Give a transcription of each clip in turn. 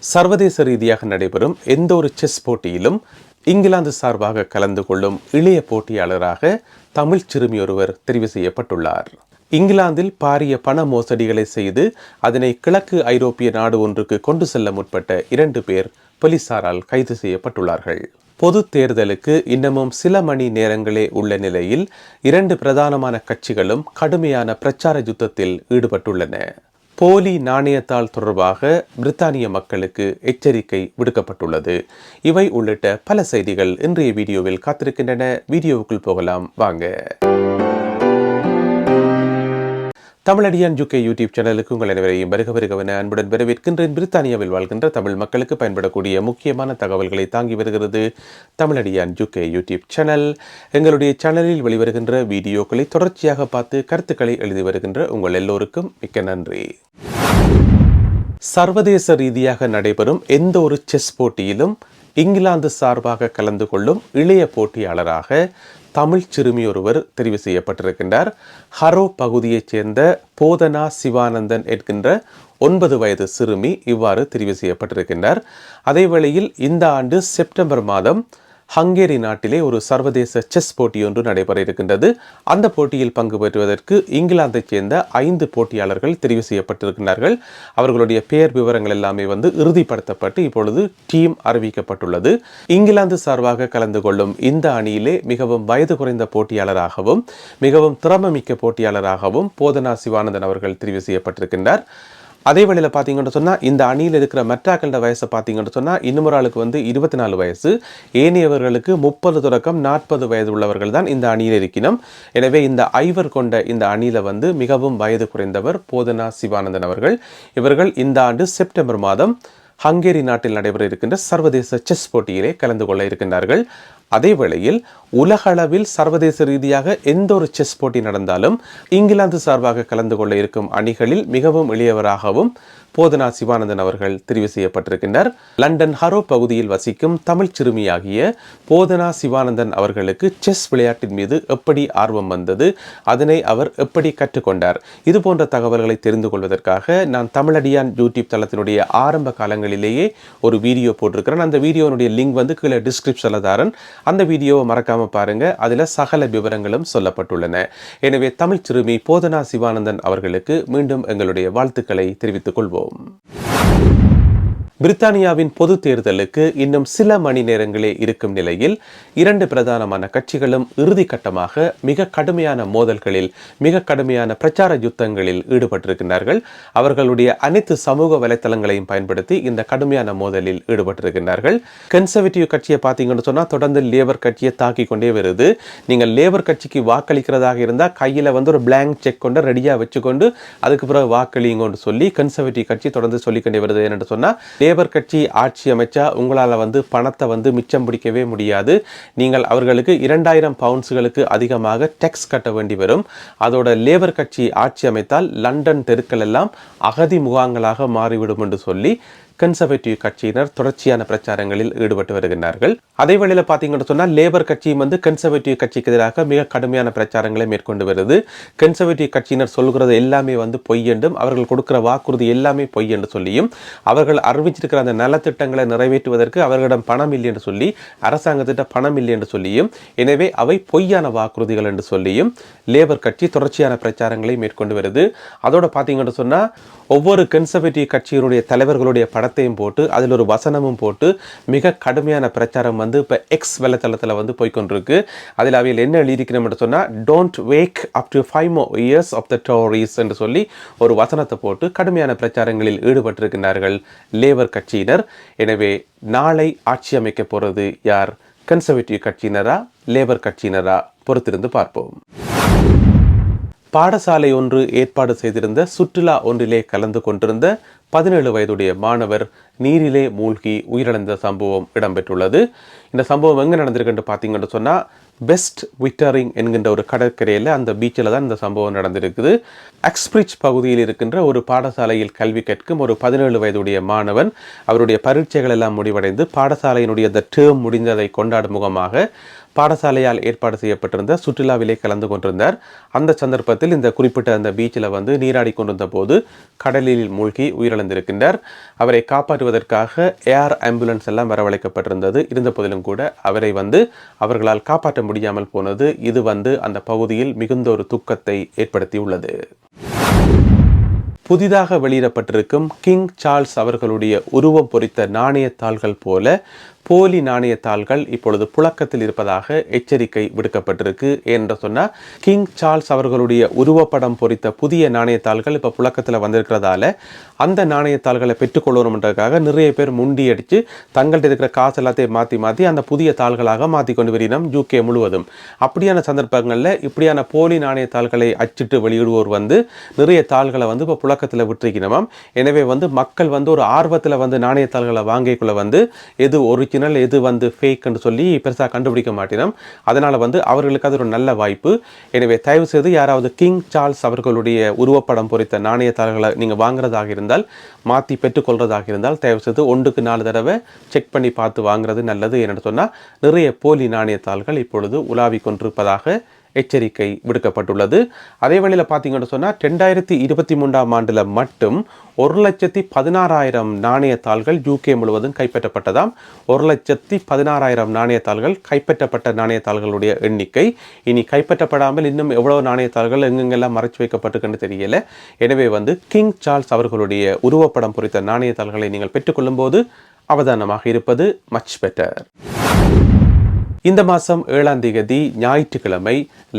சர்வதேச ரீதியாக நடைபெறும் எந்த ஒரு செஸ் போட்டியிலும் இங்கிலாந்து சார்பாக கலந்து கொள்ளும் இளைய போட்டியாளராக தமிழ் சிறுமி ஒருவர் தெரிவு செய்யப்பட்டுள்ளார். இங்கிலாந்தில் பாரிய பண மோசடிகளை செய்து அதனை கிழக்கு ஐரோப்பிய நாடு ஒன்றுக்கு கொண்டு செல்ல முற்பட்ட இரண்டு பேர் போலீசாரால் கைது செய்யப்பட்டுள்ளார்கள். பொது தேர்தலுக்கு இன்னமும் சில மணி நேரங்களே உள்ள நிலையில் இரண்டு பிரதானமான கட்சிகளும் கடுமையான பிரச்சார யுத்தத்தில் ஈடுபட்டுள்ளன. போலி நாணயத்தாள் தொடர்பாக பிரித்தானிய மக்களுக்கு எச்சரிக்கை விடுக்கப்பட்டுள்ளது. இவை உள்ளிட்ட பல செய்திகள் இன்றைய வீடியோவில் காத்திருக்கின்றன. வீடியோவுக்குள் போகலாம். வாங்க. தமிழடியான் ஜுகே யூடியூப் சேனலுக்கு உங்கள் அனைவரையும் வருக வருகவன அன்புடன் வரவேற்கின்றேன். பிரித்தானியாவில் வாழ்கின்ற தமிழ் மக்களுக்கு பயன்படக்கூடிய முக்கியமான தகவல்களை தாங்கி வருகிறது தமிழடியான் ஜுகே யூடியூப் சேனல். எங்களுடைய சேனலில் வெளிவருகின்ற வீடியோக்களை தொடர்ச்சியாக பார்த்து கருத்துக்களை எழுதி வருகின்ற உங்கள் எல்லோருக்கும் மிக்க நன்றி. சர்வதேச ரீதியாக நடைபெறும் எந்த ஒரு செஸ் போட்டியிலும் இங்கிலாந்து சார்பாக கலந்து கொள்ளும் இளைய போட்டியாளராக தமிழ் சிறுமி ஒருவர் தெரிவு செய்யப்பட்டிருக்கின்றார். ஹரோ பகுதியைச் சேர்ந்த போதனா சிவானந்தன் என்கின்ற ஒன்பது வயது சிறுமி இவ்வாறு தெரிவு செய்யப்பட்டிருக்கின்றார். அதே வேளையில் இந்த ஆண்டு செப்டம்பர் மாதம் ஹங்கேரி நாட்டிலே ஒரு சர்வதேச செஸ் போட்டி ஒன்று நடைபெற இருக்கின்றது. அந்த போட்டியில் பங்கு பெறுவதற்கு இங்கிலாந்தைச் சேர்ந்த ஐந்து போட்டியாளர்கள் தெரிவு செய்யப்பட்டிருக்கிறார்கள் அவர்களுடைய பெயர் விவரங்கள் எல்லாமே வந்து இறுதிப்படுத்தப்பட்டு இப்பொழுது டீம் அறிவிக்கப்பட்டுள்ளது. இங்கிலாந்து சார்பாக கலந்து கொள்ளும் இந்த அணியிலே மிகவும் வயது குறைந்த போட்டியாளராகவும் மிகவும் திறமமிக்க போட்டியாளராகவும் போதனா சிவானந்தன் அவர்கள் தெரிவு செய்யப்பட்டிருக்கின்றார். அதே வேளையில் பார்த்தீங்கன்னு சொன்னால் இந்த அணியில் இருக்கிற மெட்ராக்களோட வயசை பார்த்தீங்கன்னு சொன்னால் இன்னொரு ஆளுக்கு வந்து இருபத்தி நாலு வயசு ஏனையவர்களுக்கு முப்பது தொடக்கம் நாற்பது வயது உள்ளவர்கள் தான் இந்த அணியில் இருக்கணும் எனவே இந்த ஐவர் கொண்ட இந்த அணியில் வந்து மிகவும் வயது குறைந்தவர் போதனா சிவானந்தன் அவர்கள். இவர்கள் இந்த ஆண்டு செப்டம்பர் மாதம் ஹங்கேரி நாட்டில் நடைபெற இருக்கின்ற சர்வதேச செஸ் போட்டியிலே கலந்து கொள்ள இருக்கின்றார்கள். அதே வேளையில் உலகளவில் சர்வதேச ரீதியாக எந்த ஒரு செஸ் போட்டி நடந்தாலும் இங்கிலாந்து சார்பாக கலந்து கொள்ள இருக்கும் அணிகளில் மிகவும் எளியவராகவும் போதனா சிவானந்தன் அவர்கள் தெரிவு செய்யப்பட்டிருக்கின்றார். லண்டன் ஹரோ பகுதியில் வசிக்கும் தமிழ் சிறுமியாகிய போதனா சிவானந்தன் அவர்களுக்கு செஸ் விளையாட்டின் மீது எப்படி ஆர்வம் வந்தது அதனை அவர் எப்படி கற்றுக்கொண்டார் இது போன்ற தகவல்களை தெரிந்து கொள்வதற்காக நான் தமிழடியான் யூடியூப் தளத்தினுடைய ஆரம்ப காலங்களிலேயே ஒரு வீடியோ போட்டிருக்கிறேன். அந்த வீடியோனுடைய லிங்க் வந்து கீழே டிஸ்கிரிப்ஷனில் தாரன். அந்த வீடியோவை மறக்காம பாருங்க. அதில் சகல விவரங்களும் சொல்லப்பட்டுள்ளன. எனவே தமிழ் சிறுமி போதனா சிவானந்தன் அவர்களுக்கு மீண்டும் எங்களுடைய வாழ்த்துக்களை தெரிவித்துக் கொள்வோம். பிரித்தானியாவின் பொது தேர்தலுக்கு இன்னும் சில மணி நேரங்களே இருக்கும் நிலையில் இரண்டு பிரதானமான கட்சிகளும் இறுதிக்கட்டமாக மிக கடுமையான மோதல்களில் மிக கடுமையான பிரச்சார யுத்தங்களில் ஈடுபட்டிருக்கின்றார்கள். அவர்களுடைய அனைத்து சமூக வலைத்தளங்களையும் பயன்படுத்தி இந்த கடுமையான மோதலில் ஈடுபட்டிருக்கின்றார்கள். கன்சர்வேட்டிவ் கட்சியை பார்த்தீங்கன்னு சொன்னால் தொடர்ந்து லேபர் கட்சியை தாக்கி கொண்டே வருது. நீங்கள் லேபர் கட்சிக்கு வாக்களிக்கிறதாக இருந்தால் கையில் வந்து ஒரு பிளாங்க் செக் கொண்டு ரெடியாக வச்சுக்கொண்டு அதுக்கு பிறகு வாக்களிங்கன்னு சொல்லி கன்சர்வேட்டிவ் கட்சி தொடர்ந்து சொல்லிக்கொண்டே வருது என்னென்னு சொன்னால் லேபர் கட்சி ஆட்சி அமைச்சா உங்களால் வந்து பணத்தை வந்து மிச்சம் பிடிக்கவே முடியாது. நீங்கள் அவர்களுக்கு இரண்டாயிரம் பவுண்ட்ஸ்களுக்கு அதிகமாக டேக்ஸ் கட்ட வேண்டி வரும். அதோட லேபர் கட்சி ஆட்சி அமைத்தால் லண்டன் தெருக்கள் எல்லாம் அகதி முகாங்களாக மாறிவிடும் என்று சொல்லி கன்சர்வேட்டிவ் கட்சியினர் தொடர்ச்சியான பிரச்சாரங்களில் ஈடுபட்டு வருகின்றார்கள். அதே வேளையில் பார்த்தீங்கன்னு சொன்னால் லேபர் கட்சியும் வந்து கன்சர்வேட்டிவ் கட்சிக்கு எதிராக மிக கடுமையான பிரச்சாரங்களை மேற்கொண்டு வருது. கன்சர்வேட்டிவ் கட்சியினர் சொல்கிறது எல்லாமே வந்து பொய் என்றும் அவர்கள் கொடுக்கிற வாக்குறுதி எல்லாமே பொய் என்று சொல்லியும் அவர்கள் அறிவிச்சிருக்கிற அந்த நலத்திட்டங்களை நிறைவேற்றுவதற்கு அவர்களிடம் பணம் இல்லை என்று சொல்லி அரசாங்கத்திட்ட பணம் இல்லை என்று சொல்லியும் எனவே அவை பொய்யான வாக்குறுதிகள் என்று சொல்லியும் லேபர் கட்சி தொடர்ச்சியான பிரச்சாரங்களை மேற்கொண்டு வருது. அதோட பார்த்தீங்கன்னு சொன்னால் ஒவ்வொரு கன்சர்வேட்டிவ் கட்சியினுடைய தலைவர்களுடைய படத்தையும் போட்டு அதில் ஒரு வசனமும் போட்டு மிக கடுமையான பிரச்சாரம் வந்து இப்போ எக்ஸ் வலைத்தளத்தில் வந்து போய்கொண்டிருக்கு அதில் அவையில் என்ன எழுதியிருக்கணும் சொன்னால் don't wake up to five more years of the Tories என்று சொல்லி ஒரு வசனத்தை போட்டு கடுமையான பிரச்சாரங்களில் ஈடுபட்டிருக்கின்றார்கள் லேபர் கட்சியினர். எனவே நாளை ஆட்சி அமைக்க போகிறது யார்? கன்சர்வேட்டிவ் கட்சியினரா லேபர் கட்சியினரா? பொறுத்திருந்து பார்ப்போம். பாடசாலை ஒன்று ஏற்பாடு செய்திருந்த சுற்றுலா ஒன்றிலே கலந்து கொண்டிருந்த பதினேழு வயதுடைய மாணவர் நீரிலே மூழ்கி உயிரிழந்த சம்பவம் இடம்பெற்றுள்ளது. இந்த சம்பவம் எங்கே நடந்திருக்குன்னு பார்த்தீங்கன்னு சொன்னால் பெஸ்ட் விக்டரிங் என்கின்ற ஒரு கடற்கரையில் அந்த பீச்சில் தான் இந்த சம்பவம் நடந்திருக்குது. எக்ஸ்பிரிட்ஜ் பகுதியில் இருக்கின்ற ஒரு பாடசாலையில் கல்வி கற்கும் ஒரு பதினேழு வயதுடைய மாணவன் அவருடைய பரீட்சைகள் எல்லாம் முடிவடைந்து பாடசாலையினுடைய அந்த டேர்ம் முடிந்ததை கொண்டாடும் முகமாக பாடசாலையால் ஏற்பாடு செய்யப்பட்டிருந்த சுற்றுலாவிலே கலந்து கொண்டிருந்தார். அந்த சந்தர்ப்பத்தில் இந்த குறிப்பிட்ட அந்த பீச்சில் வந்து நீராடி கொண்டிருந்த போது கடலில் மூழ்கி உயிரிழந்திருக்கின்றார். அவரை காப்பாற்றுவதற்காக ஏர் ஆம்புலன்ஸ் எல்லாம் வரவழைக்கப்பட்டிருந்தது. இருந்த போதிலும் கூட அவரை வந்து அவர்களால் காப்பாற்ற முடியாமல் போனது. இது வந்து அந்த பகுதியில் மிகுந்த ஒரு துக்கத்தை ஏற்படுத்தியுள்ளது. புதிதாக வெளியிடப்பட்டிருக்கும் கிங் சார்ல்ஸ் அவர்களுடைய உருவம் பொறித்த நாணயத்தாள்கள் போல போலி நாணயத்தாள்கள் இப்பொழுது புழக்கத்தில் இருப்பதாக எச்சரிக்கை விடுக்கப்பட்டிருக்கு. என்று சொன்னால் கிங் சார்ல்ஸ் அவர்களுடைய உருவப்படம் பொறித்த புதிய நாணயத்தாள்கள் இப்போ புழக்கத்தில் வந்திருக்கிறதால அந்த நாணயத்தாள்களை பெற்றுக்கொள்ளணுன்றதுக்காக நிறைய பேர் முண்டி அடித்து தங்கள்கிட்ட இருக்கிற காசு எல்லாத்தையும் மாற்றி மாற்றி அந்த புதிய தாள்களாக மாற்றி கொண்டு வரினோம் யூகே முழுவதும். அப்படியான சந்தர்ப்பங்களில் இப்படியான போலி நாணயத்தாள்களை அச்சிட்டு வெளியிடுவோர் வந்து நிறைய தாள்களை வந்து இப்போ புழக்கத்தில் விட்டுருக்கணுமாம் எனவே வந்து மக்கள் வந்து ஒரு ஆர்வத்தில் வந்து நாணயத்தாள்களை வாங்கிக்குள்ள வந்து எது ஒரிஜினல் எது வந்து ஃபேக்குன்னு சொல்லி பெருசாக கண்டுபிடிக்க மாட்டினோம். அதனால் வந்து அவர்களுக்கு அது ஒரு நல்ல வாய்ப்பு. எனவே தயவு செய்து யாராவது கிங் சார்ல்ஸ் அவர்களுடைய உருவப்படம் பொறித்த நாணயத்தாள்களை நீங்கள் வாங்குறதாக இருந்தால் மாற்றி பெற்றுக்கொள்கிறதாக இருந்தால் தயவு செய்து ஒன்றுக்கு நாலு தடவை செக் பண்ணி பார்த்து வாங்குறது நல்லது. என்று சொன்னால் நிறைய போலி நாணயத்தாள்கள் இப்பொழுது உலாவிக் கொண்டிருப்பதாக எச்சரிக்கை விடுக்கப்பட்டுள்ளது. அதே வேளையில் பார்த்தீங்கன்னு சொன்னால் ரெண்டாயிரத்தி இருபத்தி மூன்றாம் ஆண்டில் மட்டும் ஒரு லட்சத்தி பதினாறாயிரம் நாணயத்தாள்கள் யூகே முழுவதும் கைப்பற்றப்பட்டதாம். ஒரு லட்சத்தி பதினாறாயிரம் நாணயத்தாள்கள் கைப்பற்றப்பட்ட நாணயத்தாள்களுடைய எண்ணிக்கை. இனி கைப்பற்றப்படாமல் இன்னும் எவ்வளவு நாணயத்தாள்கள் எங்கெங்கெல்லாம் மறைச்சு வைக்கப்பட்டிருக்குன்னு தெரியல. எனவே வந்து கிங் சார்ல்ஸ் அவர்களுடைய உருவப்படம் பொறித்த நாணயத்தாள்களை நீங்கள் பெற்றுக்கொள்ளும்போது அவதானமாக இருப்பது மச் பெட்டர் இந்த மாதம் ஏழாம் தேதி ஞாயிற்றுக்கிழமை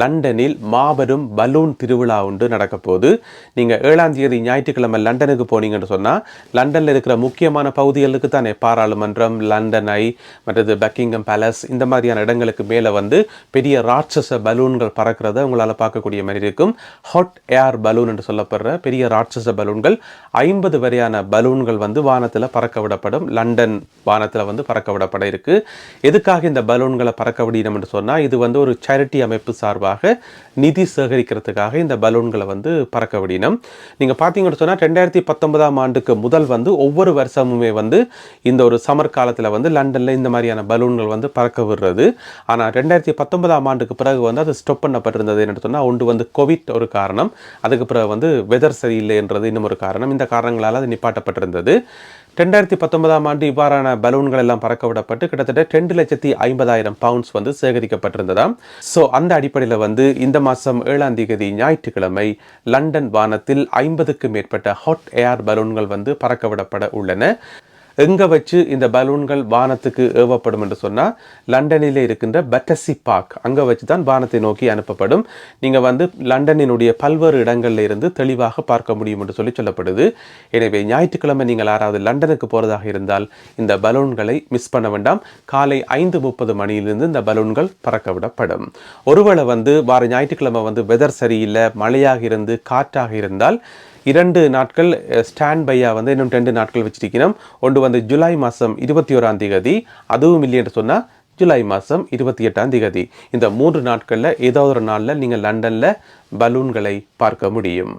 லண்டனில் மாபெரும் பலூன் திருவிழா ஒன்று நடக்கப்போகுது நீங்கள் ஏழாம் தேதி ஞாயிற்றுக்கிழமை லண்டனுக்கு போனீங்கன்னு சொன்னால் லண்டனில் இருக்கிற முக்கியமான பகுதிகளுக்கு தானே பாராளுமன்றம் லண்டன் ஐ மற்றது பக்கிங்கம் பேலஸ் இந்த மாதிரியான இடங்களுக்கு மேலே வந்து பெரிய ராட்சச பலூன்கள் பறக்கிறத உங்களால் பார்க்கக்கூடிய மாதிரி இருக்கும். ஹாட் ஏர் பலூன் என்று சொல்லப்படுற பெரிய ராட்சச பலூன்கள் ஐம்பது வரையான பலூன்கள் வந்து வானத்தில் பறக்க விடப்படும். லண்டன் வானத்தில் வந்து பறக்க விடப்பட இருக்குது எதுக்காக இந்த பலூன்களை பறக்க விடணும் என்று சொன்னால் இது வந்து ஒரு சேரிட்டி அமைப்பு சார்பாக நிதி சேகரிக்கிறதுக்காக இந்த பலூன்களை வந்து பறக்க விடணும் நீங்கள் பார்த்தீங்கன்னு சொன்னால் ரெண்டாயிரத்தி பத்தொன்பதாம் ஆண்டுக்கு முதல் வந்து ஒவ்வொரு வருஷமுமே வந்து இந்த ஒரு சமர் காலத்தில் வந்து லண்டனில் இந்த மாதிரியான பலூன்கள் வந்து பறக்க விடுறது ஆனால் ரெண்டாயிரத்தி பத்தொன்பதாம் ஆண்டுக்கு பிறகு வந்து அது ஸ்டாப் பண்ணப்பட்டிருந்தது என்று சொன்னால் ஒன்று வந்து கோவிட் ஒரு காரணம். அதுக்கு பிறகு வந்து வெதர் சரியில்லை என்றது இன்னும் ஒரு காரணம். இந்த காரணங்களால் அது நிப்பாட்டப்பட்டிருந்தது. ரெண்டாயிரத்தி பத்தொன்பதாம் ஆண்டு இவ்வாறான பலூன்கள் எல்லாம் பறக்க விடப்பட்டு கிட்டத்தட்ட ரெண்டு லட்சத்தி ஐம்பதாயிரம் பவுண்ட்ஸ் வந்து சேகரிக்கப்பட்டிருந்ததாம். ஸோ அந்த அடிப்படையில் வந்து இந்த மாதம் ஏழாம் தேதி ஞாயிற்றுக்கிழமை லண்டன் வானத்தில் ஐம்பதுக்கும் மேற்பட்ட ஹாட் ஏர் பலூன்கள் வந்து பறக்க விடப்பட உள்ளன. எங்கே வச்சு இந்த பலூன்கள் வானத்துக்கு ஏவப்படும் என்று சொன்னால் லண்டனில் இருக்கின்ற பெட்டசி பார்க். அங்கே வச்சு தான் வானத்தை நோக்கி அனுப்பப்படும். நீங்கள் வந்து லண்டனினுடைய பல்வேறு இடங்களில் இருந்து தெளிவாக பார்க்க முடியும் என்று சொல்லி சொல்லப்படுது. எனவே ஞாயிற்றுக்கிழமை நீங்கள் யாராவது லண்டனுக்கு போகிறதாக இருந்தால் இந்த பலூன்களை மிஸ் பண்ண வேண்டாம். காலை ஐந்து முப்பது மணியிலிருந்து இந்த பலூன்கள் பறக்க விடப்படும் ஒருவேளை வந்து வார ஞாயிற்றுக்கிழமை வந்து வெதர் சரியில்லை மழையாக இருந்து காற்றாக இருந்தால் இரண்டு நாட்கள் ஸ்டாண்ட் பையாக வந்து இன்னும் ரெண்டு நாட்கள் வச்சிருக்கணும். ஒன்று வந்து ஜூலை மாதம் இருபத்தி ஓராம் தேதி அதுவும் இல்லை என்று சொன்னால் ஜூலை மாதம் இருபத்தி எட்டாம் தேதி. இந்த மூன்று நாட்களில் ஏதாவது ஒரு நாளில் நீங்கள் லண்டனில் பலூன்களை பார்க்க முடியும்.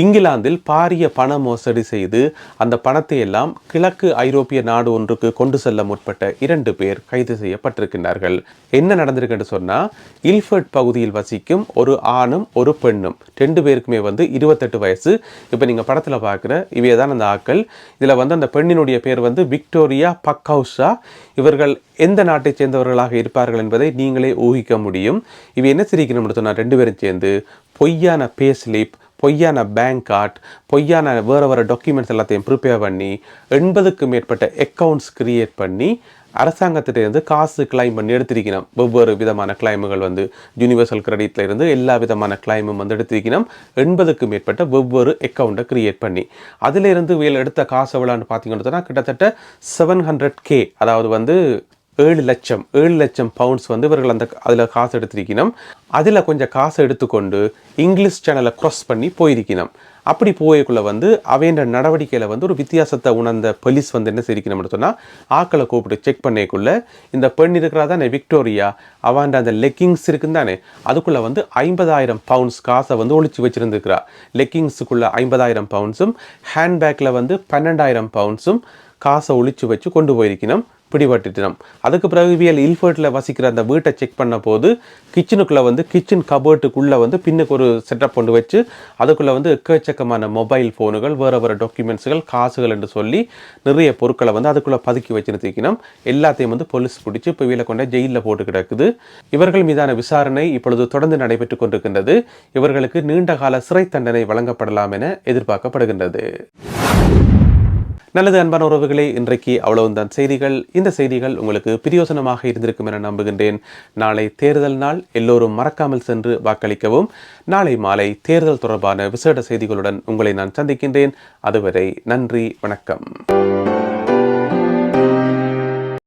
இங்கிலாந்தில் பாரிய பண மோசடி செய்து அந்த பணத்தை எல்லாம் கிழக்கு ஐரோப்பிய நாடு ஒன்றுக்கு கொண்டு செல்ல முற்பட்ட இரண்டு பேர் கைது செய்யப்பட்டிருக்கின்றார்கள். என்ன நடந்திருக்குன்னு சொன்னால் இல்ஃபர்ட் பகுதியில் வசிக்கும் ஒரு ஆணும் ஒரு பெண்ணும் ரெண்டு பேருக்குமே வந்து இருபத்தெட்டு வயசு. இப்போ நீங்கள் படத்தில் பார்க்குற இவையே தான் அந்த ஆக்கள். இதில் வந்து அந்த பெண்ணினுடைய பேர் வந்து விக்டோரியா பக்கவுஷா இவர்கள் எந்த நாட்டை சேர்ந்தவர்களாக இருப்பார்கள் என்பதை நீங்களே ஊகிக்க முடியும். இவை என்ன சிரிக்கணும்னு சொன்னால் ரெண்டு பேரும் சேர்ந்து பொய்யான பே ஸ்லிப் பொய்யான பேங்க் கார்ட் பொய்யான வேறு வேறு டாக்குமெண்ட்ஸ் எல்லாத்தையும் ப்ரிப்பேர் பண்ணி எண்பதுக்கும் மேற்பட்ட அக்கௌண்ட்ஸ் கிரியேட் பண்ணி அரசாங்கத்திட்டிருந்து காசு கிளைம் பண்ணி எடுத்திருக்கணும். ஒவ்வொரு விதமான கிளைமுகள் வந்து யூனிவர்சல் கிரெடிட்ல இருந்து எல்லா விதமான கிளைமும் வந்து எடுத்திருக்கணும். எண்பதுக்கும் மேற்பட்ட ஒவ்வொரு அக்கௌண்ட்டை கிரியேட் பண்ணி. அதிலிருந்து வேலை எடுத்த காசு எவ்வளோன்னு பார்த்தீங்கன்னு சொன்னால் கிட்டத்தட்ட செவன் ஹண்ட்ரட் கே அதாவது வந்து ஏழு லட்சம் ஏழு லட்சம் பவுண்ட்ஸ் வந்து இவர்கள் அந்த அதில் காசு எடுத்திருக்கணும். அதில் கொஞ்சம் காசு எடுத்துக்கொண்டு இங்கிலீஷ் சேனலை க்ராஸ் பண்ணி போயிருக்கணும். அப்படி போயக்குள்ளே வந்து அவையின் நடவடிக்கையில் வந்து ஒரு வித்தியாசத்தை உணர்ந்த போலீஸ் வந்து என்ன செய்யணும்னு சொன்னால் ஆக்களை கூப்பிட்டு செக் பண்ணக்குள்ளே இந்த பெண் இருக்கிறா தானே விக்டோரியா அவன் அந்த லெக்கிங்ஸ் இருக்குன்னு தானே அதுக்குள்ளே வந்து ஐம்பதாயிரம் பவுண்ட்ஸ் காசை வந்து ஒழிச்சு வச்சுருந்துருக்கிறா. லெக்கிங்ஸுக்குள்ள ஐம்பதாயிரம் பவுண்ட்ஸும் ஹேண்ட்பேக்கில் வந்து பன்னெண்டாயிரம் பவுண்ட்ஸும் காசை ஒழிச்சு வச்சு கொண்டு போயிருக்கணும். பிடிபட்டுட்டோம் அதுக்கு பிறகு இவியல் இல்ஃபர்ட்டில் வசிக்கிற அந்த வீட்டை செக் பண்ண போது கிச்சனுக்குள்ளே வந்து கிச்சன் கபர்ட்டுக்குள்ளே வந்து பின்னுக்கு ஒரு செட்டப் கொண்டு வச்சு அதுக்குள்ளே வந்து எக்கச்சக்கமான மொபைல் ஃபோனுகள் வேறு வேறு டாக்குமெண்ட்ஸுகள் காசுகள் என்று சொல்லி நிறைய பொருட்களை வந்து அதுக்குள்ளே பதுக்கி வச்சுருந்துக்கணும் எல்லாத்தையும் வந்து போலீஸ் பிடிச்சி இப்போ வீல கொண்ட ஜெயிலில் போட்டு கிடக்குது. இவர்கள் மீதான விசாரணை இப்பொழுது தொடர்ந்து நடைபெற்று கொண்டிருக்கின்றது. இவர்களுக்கு நீண்ட கால சிறை தண்டனை வழங்கப்படலாம் என எதிர்பார்க்கப்படுகின்றது. நல்லது அன்பான உறவுகளே இன்றைக்கு அவ்வளவுதான். செய்திகள் இந்த செய்திகள் உங்களுக்கு பிரியோசனமாக இருந்திருக்கும் என நம்புகின்றேன். நாளை தேர்தல் நாள் எல்லோரும் மறக்காமல் சென்று வாக்களிக்கவும். நாளை மாலை தேர்தல் தொடர்பான விசேட செய்திகளுடன் உங்களை நான் சந்திக்கின்றேன். அதுவரை நன்றி வணக்கம்.